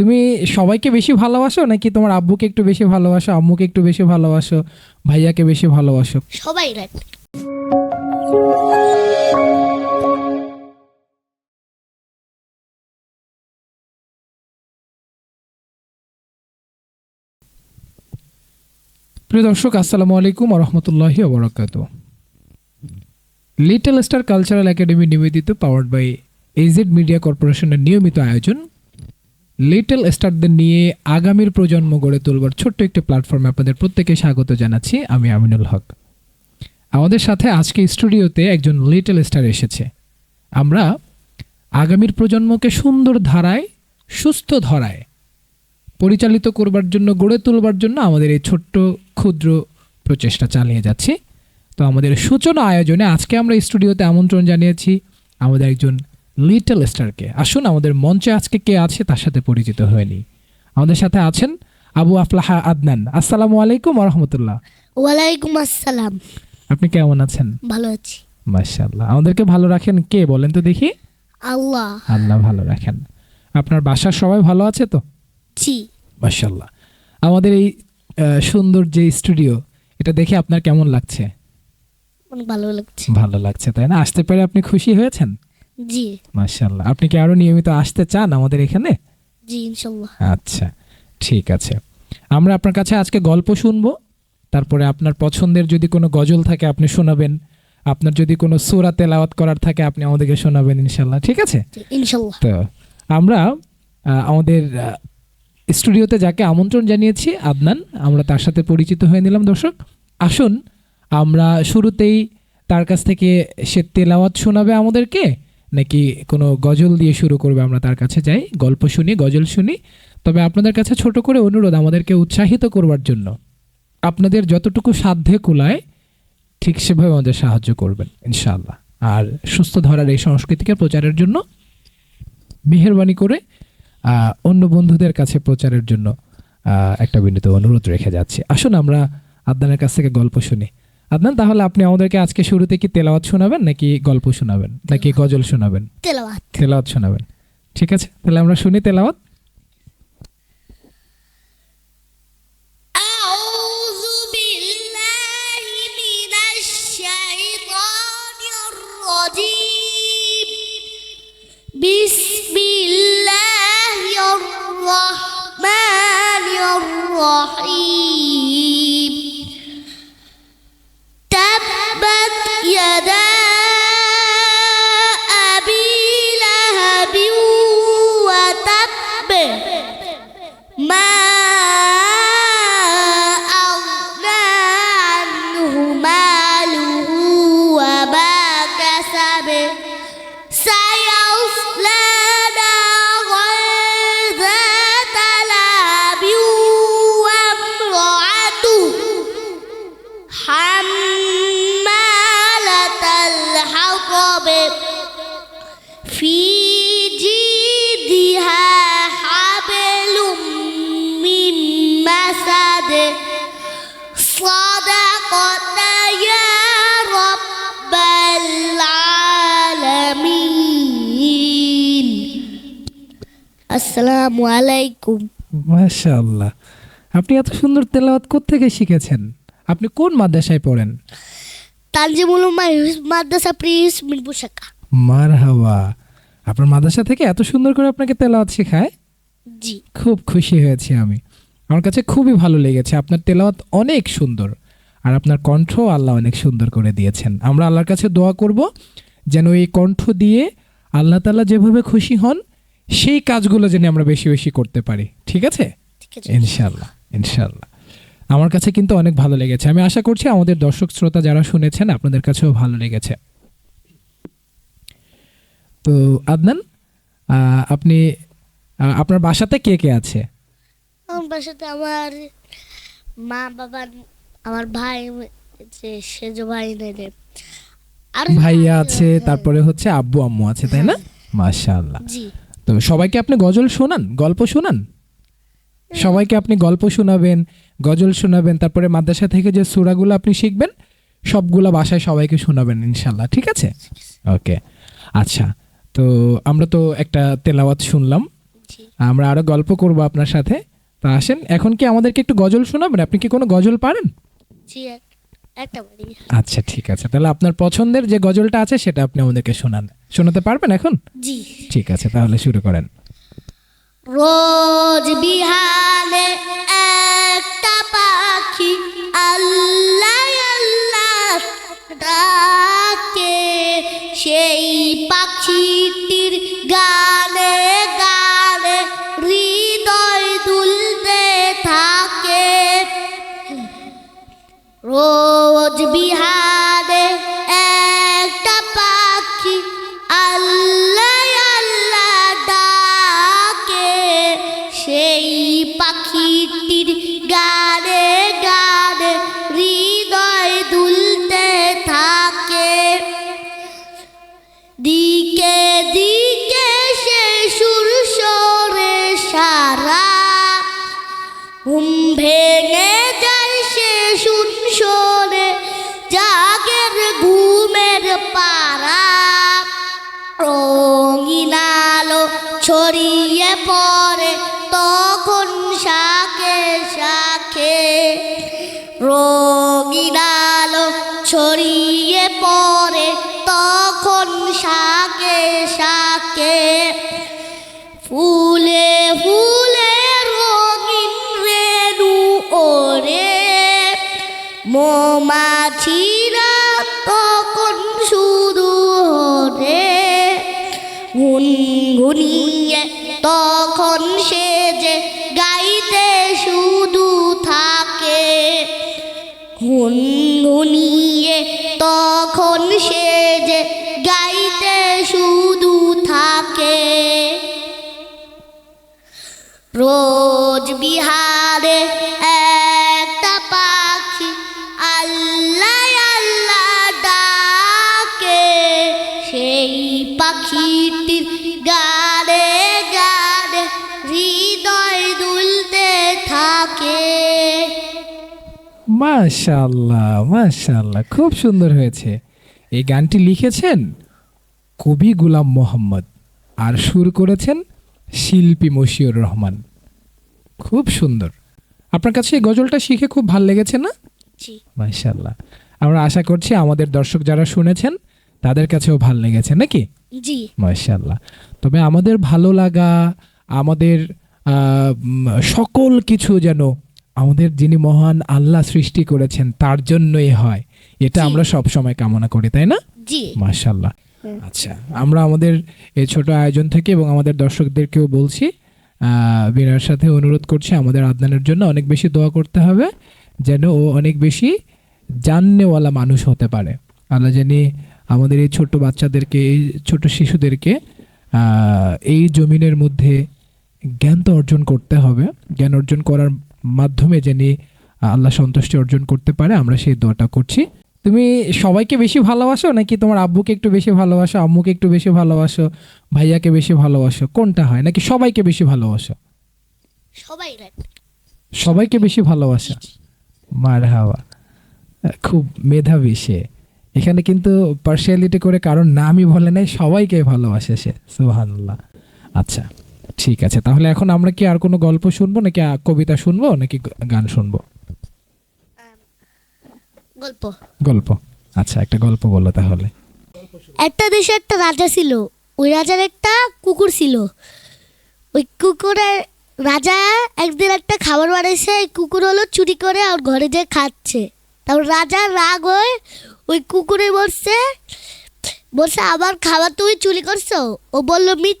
তুমি সবাইকে বেশি ভালোবাসো নাকি তোমার আব্বুকে একটু বেশি ভালোবাসো আম্মুকে একটু বেশি ভালোবাসো ভাইয়াকে বেশি ভালোবাসো? সবাই রাখ প্রিয় দর্শক আসসালামু আলাইকুম রহমতুল্লাহি ওবরাকাত লিটল স্টার কালচারাল একাডেমি নিবেদিত powered by A Z media কর্পোরেশনের নিয়মিত আয়োজন। লিটল স্টারদের নিয়ে আগামীর প্রজন্ম গড়ে তুলবার ছোট্ট একটি প্ল্যাটফর্মে আপনাদের প্রত্যেকে স্বাগত জানাচ্ছি, আমি আমিনুল হক। আমাদের সাথে আজকে স্টুডিওতে একজন লিটল স্টার এসেছে। আমরা আগামীর প্রজন্মকে সুন্দর ধারায়, সুস্থ ধরায় পরিচালিত করবার জন্য, গড়ে তুলবার জন্য আমাদের এই ছোট্ট, ক্ষুদ্র প্রচেষ্টা চালিয়ে যাচ্ছি। তো আমাদের সূচনা আয়োজনে আজকে আমরা স্টুডিওতে আমন্ত্রণ জানিয়েছি আমাদের একজন লিটল স্টারকে আসুন আমাদের মঞ্চে আজকে কে আছে তার সাথে পরিচিত হয়নি আমাদের সাথে আছেন আবু আফলাহা আদনান। আসসালামু আলাইকুম রহমতুল্লাহ। ওয়ালাইকুম আসসালাম। আপনি কেমন আছেন? ভালো আছি। মাশাল্লাহ আমাদেরকে ভালো রাখেন কে বলেন তো দেখি? আল্লাহ। আল্লাহ ভালো রাখেন। আপনার বাসার সবাই ভালো আছে তো? জি। মাশাল্লাহ আমাদের এই সুন্দর যে স্টুডিও এটা দেখে আপনার কেমন লাগছে? ভালো লাগছে। ভালো লাগছে তাই না? আসতে পেরে আপনি খুশি হয়েছেন? জি। মাশাল্লাহ আপনি কি আরও নিয়মিত আসতে চান আমাদের এখানে? জি ইনশাল্লাহ আচ্ছা ঠিক আছে। আমরা আপনার কাছে আজকে গল্প শুনব। তারপরে আপনার পছন্দের যদি কোনো গজল থাকে আপনি শোনাবেন। আপনার যদি কোনো সুরা তেলাওয়াত করার থাকে আপনি আমাদেরকে শোনাবেন ইনশাল্লাহ ঠিক আছে? ইনশাল্লাহ তো আমরা আমাদের স্টুডিওতে যাকে আমন্ত্রণ জানিয়েছি আদনান আমরা তার সাথে পরিচিত হয়ে নিলাম দর্শক। আসুন আমরা শুরুতেই তার কাছ থেকে সে তেলাওয়াত শোনাবে আমাদেরকে। নাকি কোনো গজল দিয়ে শুরু করবে আমরা তার কাছে যাই? গল্প শুনি, গজল শুনি। তবে আপনাদের কাছে ছোট করে অনুরোধ আমাদেরকে উৎসাহিত করবার জন্য। আপনাদের যতটুকু সাধ্যে কুলায়, ঠিক সেভাবে আমাদের সাহায্য করবেন, ইনশাআল্লাহ। আর সুস্থ ধরার এই সংস্কৃতিকে প্রচারের জন্য, মেহরবানি করে অন্য বন্ধুদের কাছে প্রচারের জন্য একটা বিনীত অনুরোধ রেখে যাচ্ছি। আসুন আমরা আদনানের কাছ থেকে গল্প শুনি। আদনান তাহলে আপনি আমাদেরকে আজকে শুরুতে কি তেলাওয়াত শোনাবেন নাকি গল্প শোনাবেন? নাকি গজল শোনাবেন? তেলাওয়াত। তেলাওয়াত শোনাবেন। ঠিক আছে তাহলে আমরা শুনি তেলাওয়াত। আসসালামু আলাইকুম। মাশাআল্লাহ। আপনি এত সুন্দর তেলাওয়াত কোত্থেকে শিখেছেন? আপনি কোন মাদ্রাসায় পড়েন? তানজিমুল মাদ্রাসা প্রিন্স মিরপুর শাখা। মারহাবা। আপনার মাদ্রাসা থেকে এত সুন্দর করে আপনাকে তেলাওয়াত শেখায়? জি। খুব খুশি হয়েছি আমি। আমার কাছে খুবই ভালো লেগেছে। আপনার তেলাওয়াত অনেক সুন্দর। আর আপনার কণ্ঠ আল্লাহ অনেক সুন্দর করে দিয়েছেন। আমরা আল্লাহর কাছে দোয়া করব যেন এই কণ্ঠ দিয়ে আল্লাহ তালা যেভাবে খুশি হন সেই কাজগুলো যেন আমরা বেশি বেশি করতে পারি। ঠিক আছে? ইনশাল্লাহ ইনশাল্লাহ আমার কাছে কিন্তু অনেক ভালো লেগেছে। আমি আশা করছি আমাদের দর্শক শ্রোতা যারা শুনেছেন আপনাদের কাছেও ভালো লেগেছে। তো আদনান আপনি আপনার বাসাতে কে কে আছে? আমার বাসাতে আমার মা বাবা আমার ভাই যে সেজ ভাই আর ভাইয়া আছে তারপরে হচ্ছে আব্বু আম্মু আছে তাই না? মাশাআল্লাহ। জি। তো সবাইকে আপনি গজল শোনান গল্প শোনান? সবাইকে আপনি গল্প শোনাবেন গজল শোনাবেন তারপরে মাদ্রাসা থেকে যে সূরাগুলো আপনি শিখবেন সবগুলো বাসায় সবাইকে শোনাবেন ইনশাল্লাহ ঠিক আছে? ওকে আচ্ছা তো আমরা তো একটা তেলাওয়াত শুনলাম। আমরা আরও গল্প করব আপনার সাথে। তা আসেন এখন কি আমাদেরকে একটু গজল শোনাবেন? আপনি কি কোনো গজল পারেন? আচ্ছা ঠিক আছে তাহলে আপনার পছন্দের যে গজলটা আছে সেটা আপনি আমাদেরকে শোনান। শোনাতে পারবেন এখন? জি। ঠিক আছে তাহলে শুরু করেন। রোজ বিহালে একটা পাখি পাখিটির গানে গানে হৃদয় দুলতে থাকে। মাশাল্লাহ মাশাল্লাহ খুব সুন্দর হয়েছে। এই গানটি লিখেছেন কবি গুলাম মোহাম্মদ আর সুর করেছেন শিল্পী মশিউর রহমান। খুব সুন্দর। আপনার কাছে এই গজলটা শিখে খুব ভালো লেগেছে না? মাশাল্লাহ আমরা আশা করছি আমাদের দর্শক যারা শুনেছেন তাদের কাছেও ভালো লেগেছে নাকি? জি। মাশাল্লাহ তবে আমাদের ভালো লাগা আমাদের সকল কিছু যেন আমাদের যিনি মহান আল্লাহ সৃষ্টি করেছেন তার জন্যই হয়। এটা আমরা সব সময় কামনা করি তাই না? জি। মাশাল্লাহ আচ্ছা আমরা আমাদের এই ছোট আয়োজন থেকে এবং আমাদের দর্শকদেরকেও বলছি আহ, বিনয়ের সাথে অনুরোধ করছি আমাদের আদনানের জন্য অনেক বেশি দোয়া করতে হবে যেন ও অনেক বেশি জাননেওয়ালা মানুষ হতে পারে। আল্লাহ জানি আমাদের এই ছোট বাচ্চাদেরকে এই ছোট শিশুদেরকে এই জমিনের মধ্যে জ্ঞান তো অর্জন করতে হবে। জ্ঞান অর্জন করার মাধ্যমে যিনি আল্লাহ সন্তুষ্টি অর্জন করতে পারে আমরা সেই দোয়াটা করছি। তুমি সবাইকে বেশি ভালোবাসো নাকি তোমার আব্বুকে একটু বেশি ভালোবাসো আম্মুকে একটু বেশি ভালোবাসো ভাইয়াকে বেশি ভালোবাসো? কোনটা হয়? নাকি সবাইকে বেশি ভালোবাসো? সবাই সবাইকে বেশি ভালোবাসা? মার হাওয়া খুব মেধাবী সে। এখানে কিন্তু পার্সিয়ালিটি করে কারণ নামই বলে নাই সবাইকে ভালোবাসে সে সুবহানাল্লাহ। আচ্ছা ঠিক আছে তাহলে এখন আমরা কি আর কোনো গল্প শুনব নাকি কবিতা শুনব নাকি গান শুনব? গল্প। গল্প আচ্ছা একটা গল্প বলো তাহলে। একটা দেশে একটা রাজা ছিল ওই রাজার একটা কুকুর ছিল। ওই কুকুরের রাজা একদিন একটা খাবার বানাইছে কুকুর হলো চুরি করে আর ঘরে যেয়ে খাচ্ছে। তারপর রাজা রাগ হয়ে ওই কুকুরে বসছে বলছে আবার খাবার তুমি চুরি করছ? ও বলল, মিথ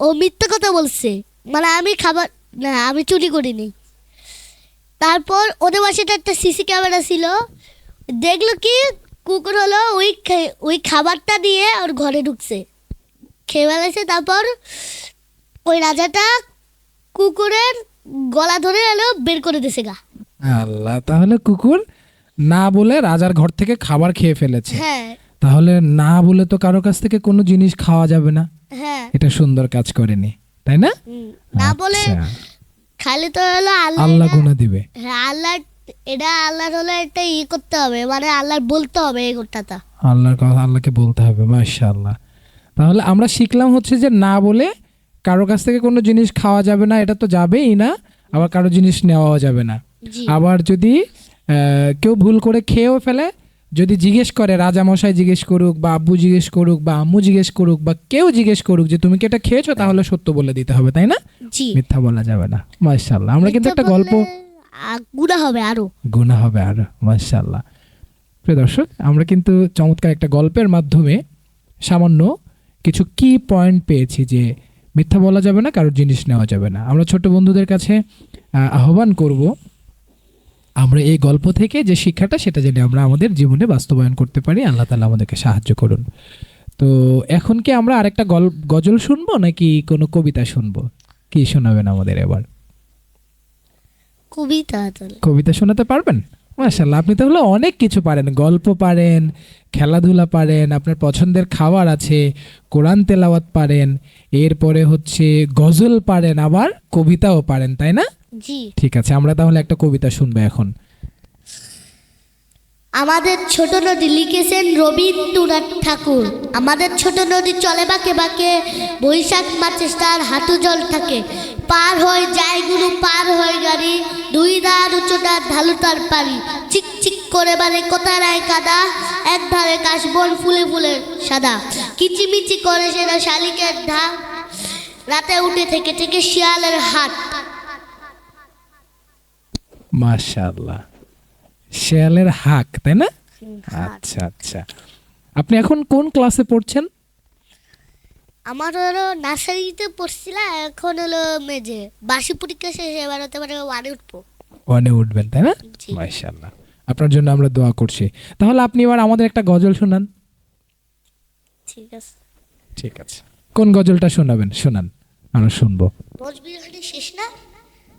ও মিথ্যা কথা বলছে। মানে আমি খাবার, না, আমি চুরি করিনি। তারপর ওদের বাসাতে একটা সিসি ক্যামেরা ছিল। দেখল কি, কুকুর হলো ওই ওই খাবারটা দিয়ে ওর ঘরে ঢুকছে। খেয়ে ফেলেছে, তারপর ওই রাজাটা কুকুরের গলা ধরে এলো, বের করে দিছে গা। আল্লাহ, তাহলে কুকুর না বলে রাজার ঘর থেকে খাবার খেয়ে ফেলেছে। হ্যাঁ। তাহলে না বলে তো কারও কাছ থেকে কোনো জিনিস খাওয়া যাবে না। হ্যাঁ। এটা সুন্দর কাজ করেনি তাই না? না বলে আচ্ছা, খালি তো হলো আল্লাহ আল্লাহ এটা- দিবে। হ্যাঁ আল্লাহ এটা আল্লাহর হলো একটা ই করতে হবে মানে আল্লাহর বলতে হবে এই কথাটা। আল্লাহর কথা আল্লাহকে বলতে হবে মাশাআল্লাহ। তাহলে আমরা শিখলাম হচ্ছে যে না বলে কারও কাছ থেকে কোনো জিনিস খাওয়া যাবে না এটা তো যাবেই না আবার কারও জিনিস নেওয়াও যাবে না। আবার যদি কেউ ভুল করে খেয়েও ফেলে। যদি জিজ্ঞেস করে রাজামশাই জিজ্ঞেস করুক বা আব্বু জিজ্ঞেস করুক বা আম্মু জিজ্ঞেস করুক বা কেউ জিজ্ঞেস করুক যে তুমি কি এটা খেয়েছো? তাহলে সত্য বলে দিতে হবে তাই না? মিথ্যা বলা যাবে না। মাশাল্লাহ আমরা কিন্তু একটা গল্প গুণা হবে আরও। গুণা হবে আর। মাশাল্লাহ প্রিয় দর্শক আমরা কিন্তু চমৎকার একটা গল্পের মাধ্যমে সামান্য কিছু কি পয়েন্ট পেয়েছি যে মিথ্যা বলা যাবে না কারোর জিনিস নেওয়া যাবে না। আমরা ছোট বন্ধুদের কাছে আহ্বান করব আমরা এই গল্প থেকে যে শিক্ষাটা সেটা যেন আমরা আমাদের জীবনে বাস্তবায়ন করতে পারি। আল্লাহ তালা আমাদেরকে সাহায্য করুন। তো এখন কি আমরা আরেকটা গল গজল শুনব নাকি কোনো কবিতা শুনব? কি শোনাবেন আমাদের এবার? কবিতা কবিতা শোনাতে পারবেন? মাশাল্লাহ আপনি তাহলে অনেক কিছু পারেন। গল্প পারেন খেলাধুলা পারেন আপনার পছন্দের খাবার আছে কোরআন তেলাওয়াত পারেন এরপরে হচ্ছে গজল পারেন আবার কবিতাও পারেন তাই না? জি। ঠিক আছে আমরা তাহলে একটা কবিতা শুনব এখন। আমাদের ছোট নদী লিখেছেন রবীন্দ্রনাথ ঠাকুর। আমাদের ছোট নদী চলে বাঁকে বাঁকে বৈশাখ মাসে তার হাঁটু জল থাকে। পার হয়ে যায় গুরু পার হয়ে গাড়ি। দুই দাঁড় উচ্চটার ঢালু তার পারি। চিক চিক করে বারে কোথায় রায় কাদা? এক ধারে কাশবন ফুলে ফুলে সাদা। কিচিমিচি করে সেটা শালিকের ঢা। রাতে উঠে থেকে থেকে শিয়ালের হাট। মাশাল্লাহ শেয়ালের হাক তাই না? আচ্ছা আচ্ছা। আপনি এখন কোন ক্লাসে পড়ছেন? আমার হলো নার্সারিতে পড়ছিলাম এখন হলো মেজে। বাসি পরীক্ষা শেষ এবার হতে পারে ওয়ানে উঠবো। ওয়ানে উঠবেন তাই না। মাশাল্লাহ আপনার জন্য আমরা দোয়া করছি। তাহলে আপনি এবার আমাদের একটা গজল শোনান। ঠিক আছে। ঠিক আছে। কোন গজলটা শোনাবেন? শোনান আমরা শুনব। শেষ না?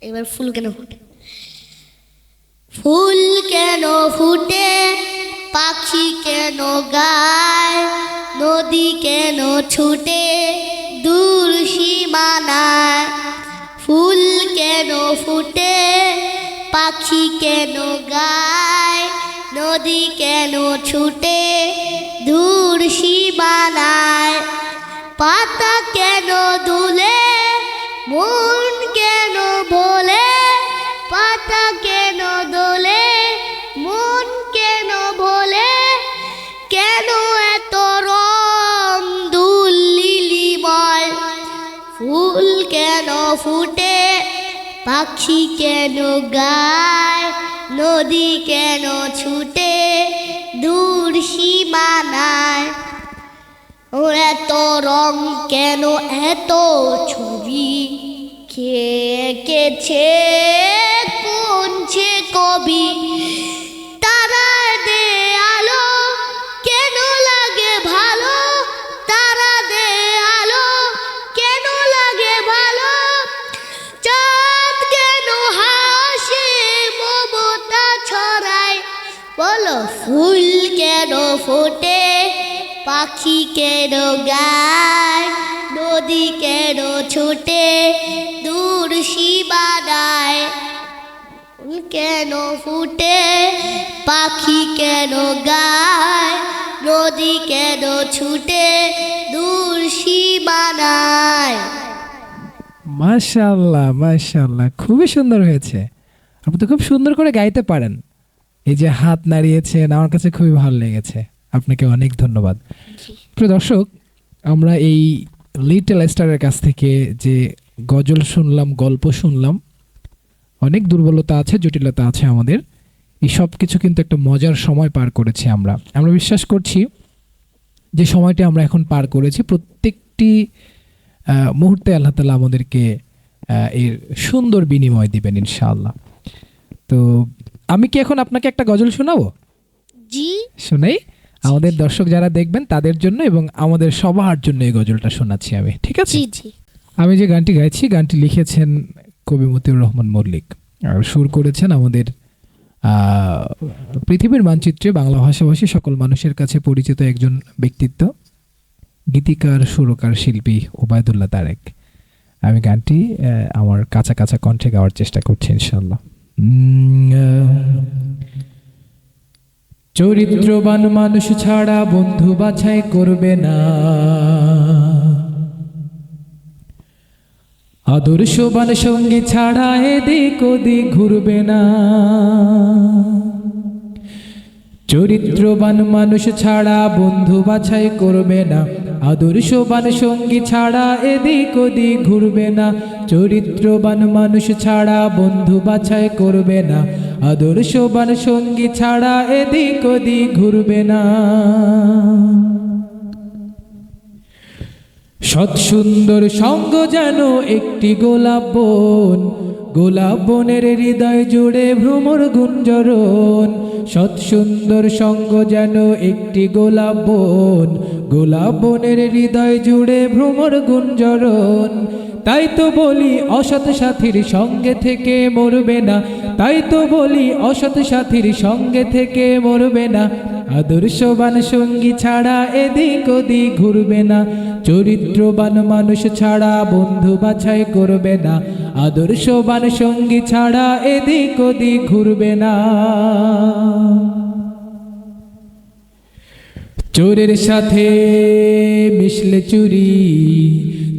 এবার ফুল কেন ফুটে? ফুল কেন ফুটে? পাখি কেন গায়? নদী কেন ছুটে? দূর সীমানায় ফুল কেন ফুটে? পাখি কেন গায়? নদী কেন ছুটে? দূর সীমানায় পাতা কেন দুলে? মন ফুটে, পাখি কেন গায়, নদী কেন ছুটে, দূর সীমানায় ওর এত রং কেন এত ছবি? কে এঁকেছে? কেন ফোটে? পাখি কেন গায়? নদী কেন ছোটে? দূর সীমানায় কেন ফুটে? পাখি কেন গায়? নদী কেন ছুটে? দূর সীমানায়। মাশাল্লাহ মাশাল্লাহ খুবই সুন্দর হয়েছে। আপনি তো খুব সুন্দর করে গাইতে পারেন। এই যে হাত নাড়িয়েছেন আমার কাছে খুবই ভালো লেগেছে। আপনাকে অনেক ধন্যবাদ। প্রিয় দর্শক আমরা এই লিটল স্টারের কাছ থেকে যে গজল শুনলাম গল্প শুনলাম অনেক দুর্বলতা আছে জটিলতা আছে আমাদের। এই সব কিছু কিন্তু একটা মজার সময় পার করেছি আমরা। আমরা বিশ্বাস করছি যে সময়টা আমরা এখন পার করেছি। প্রত্যেকটি আহ, মুহূর্তে আল্লাহ তালা আমাদেরকে আহ, এর সুন্দর বিনিময় দিবেন ইনশাআল্লাহ। তো আমি কি এখন আপনাকে একটা গজল শোনাবো? জি। শুনেই আমাদের দর্শক যারা দেখবেন তাদের জন্য এবং আমাদের সবার জন্য এই গজলটা শোনাচ্ছি আমি ঠিক আছে? জি জি। আমি যে গানটি গাইছি গানটি লিখেছেন কবি মতিউর রহমান মল্লিক। আর সুর করেছেন আমাদের পৃথিবীর মানচিত্রে বাংলা ভাষাভাষী সকল মানুষের কাছে পরিচিত একজন ব্যক্তিত্ব গীতিকার সুরকার শিল্পী ওবায়দুল্লাহ তারেক। আমি গানটি আমার কাঁচা কাঁচা কণ্ঠে গাওয়ার চেষ্টা করছি ইনশাল্লাহ চরিত্রবান মানুষ ছাড়া বন্ধু বাছাই করবে না। আদর্শবান সঙ্গী ছাড়া এদিক ওদিক ঘুরবে না। চরিত্রবান মানুষ ছাড়া বন্ধু বাছাই করবে না। আদর্শবান সঙ্গী ছাড়া এদিক ওদিক ঘুরবে না। চরিত্রবান মানুষ ছাড়া বন্ধু বাছাই করবে না। আদর্শবান সঙ্গী ছাড়া এদিক ওদিক ঘুরবে না। সৎ সুন্দর সঙ্গ যেন একটি গোলাপ বন গোলাপ বনের হৃদয় জুড়ে ভ্রমর গুঞ্জরণ। সৎ সুন্দর সঙ্গ যেন একটি গোলাপ বন গোলাপ বনের হৃদয় জুড়ে ভ্রমর গুঞ্জরণ। তাই তো বলি অসৎ সাথীর সঙ্গে থেকে মরবে না। তাই তো বলি অসৎ সাথীর সঙ্গে থেকে মরবে না। আদর্শবান সঙ্গী ছাড়া এদিক ওদিক ঘুরবে না। চরিত্রবান মানুষ ছাড়া বন্ধু বাছাই করবে না। আদর্শবান সঙ্গী ছাড়া এদিক ওদিক ঘুরবে না। চোরের সাথে মিশলে চুরি,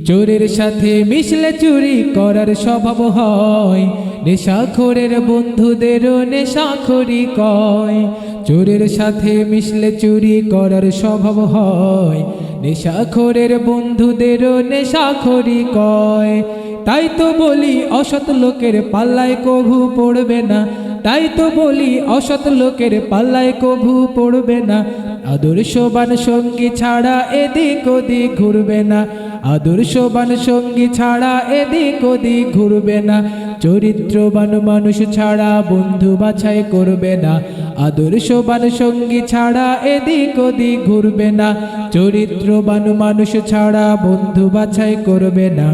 চোরের সাথে মিশলে চুরি করার স্বভাব হয়। নেশাখোরের বন্ধুদেরও নেশাখোরি কয়। চোরের সাথে মিশলে চুরি করার স্বভাব হয়। নেশাখোরের বন্ধুদেরও নেশাখোরি কয়। তাই তো বলি অসৎ লোকের পাল্লায় কভু পড়বে না। তাই তো বলি অসৎ লোকের পাল্লায় কভু পড়বে না। আদর্শবান সঙ্গী ছাড়া এদিক ওদিক ঘুরবে না। আদর্শবান সঙ্গী ছাড়া এদিক ওদিক ঘুরবে না। চরিত্রবান মানুষ ছাড়া বন্ধু বাছাই করবে না আদর্শবান সঙ্গী ছাড়া এদিক ওদিক ঘুরবে না চরিত্রবান মানুষ ছাড়া বন্ধু বাছাই করবে না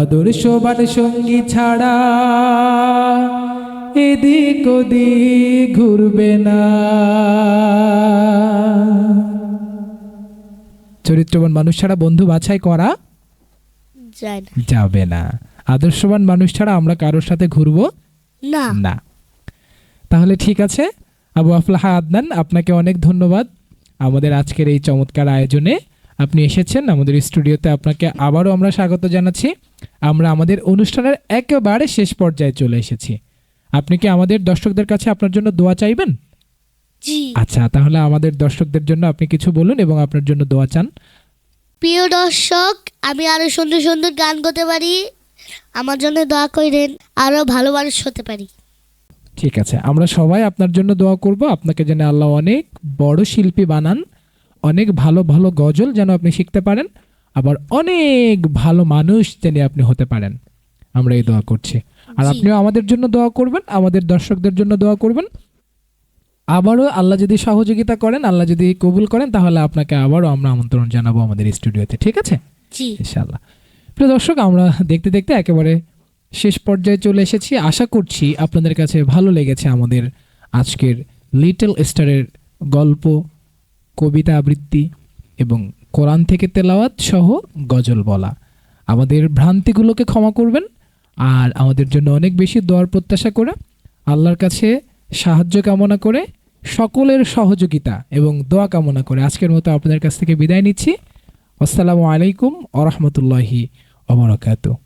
আদর্শবান সঙ্গী ছাড়া এদিক ওদিক ঘুরবে না। চরিত্রবান মানুষ ছাড়া বন্ধু বাছাই করা যাবে না। আদর্শবান মানুষ ছাড়া আমরা কারোর সাথে ঘুরবো না। না। তাহলে ঠিক আছে। আবু আফলাহা আদনান আপনাকে অনেক ধন্যবাদ। আমাদের আজকের এই চমৎকার আয়োজনে আপনি এসেছেন। আমাদের স্টুডিওতে আপনাকে আবারও আমরা স্বাগত জানাচ্ছি। আমরা আমাদের অনুষ্ঠানের একেবারে শেষ পর্যায়ে চলে এসেছি। আপনি কি আমাদের দর্শকদের কাছে আপনার জন্য দোয়া চাইবেন? জি। আচ্ছা তাহলে আমাদের দর্শকদের জন্য আপনি কিছু বলুন এবং আপনার জন্য দোয়া চান। প্রিয় দর্শক আমি আরও সুন্দর সুন্দর গান করতে পারি। আমার জন্য দোয়া করেন আরও ভালো মানুষ হতে পারি। ঠিক আছে আমরা সবাই আপনার জন্য দোয়া করব। আপনাকে যেন আল্লাহ অনেক বড় শিল্পী বানান অনেক ভালো ভালো গজল যেন আপনি শিখতে পারেন আবার অনেক ভালো মানুষ যেন আপনি হতে পারেন। আমরা এই দোয়া করছি। আর আপনিও আমাদের জন্য দোয়া করবেন আমাদের দর্শকদের জন্য দোয়া করবেন। আবারও আল্লাহ যদি সহযোগিতা করেন আল্লাহ যদি কবুল করেন তাহলে আপনাকে আবারও আমরা আমন্ত্রণ জানাব আমাদের স্টুডিওতে ঠিক আছে? জি। ইনশাল্লাহ প্রিয় দর্শক, আমরা দেখতে দেখতে একেবারে শেষ পর্যায়ে চলে এসেছি। আশা করছি আপনাদের কাছে ভালো লেগেছে আমাদের আজকের লিটল স্টারের গল্প, কবিতা আবৃত্তি এবং কোরআন থেকে তেলাওয়াত সহ গজল বলা। আমাদের ভ্রান্তিগুলোকে ক্ষমা করবেন আর আমাদের জন্য অনেক বেশি দোয়ার প্রত্যাশা করে আল্লাহর কাছে সাহায্য কামনা করে সকলের সহযোগিতা এবং দোয়া কামনা করে আজকের মতো আপনাদের কাছ থেকে বিদায় নিচ্ছি। আসসালামু আলাইকুম আ রহমতুল্লাহি wabarakatuh.